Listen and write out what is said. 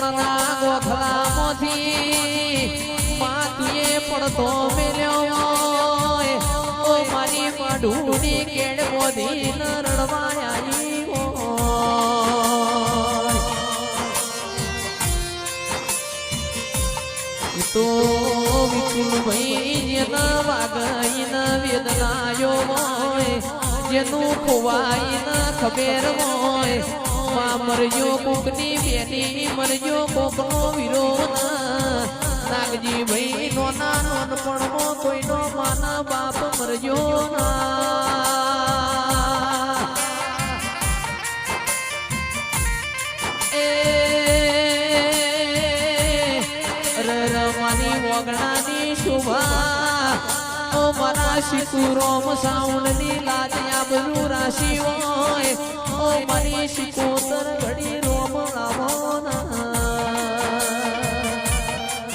પણના મોથી માતુએ પડતો મેલ્યો ઓ મારી માઢુની કેડ મોધી ન રડવા આવી હોય. ઈ તો વિપુલ ભાઈ જેના વાગઈ ન વેદનાયો હોય, જેનું ખોવાઈ ન ખબેર હોય. માં કોકની મરજો કોકનો વિરોધ. નાગજી ભાઈ નોનપણમાં કોઈનો માના બાપ મરજો ના. વગણાની શુભા. લાજ આ બધું હોય. ઓ મારી શિકોતર ઘડી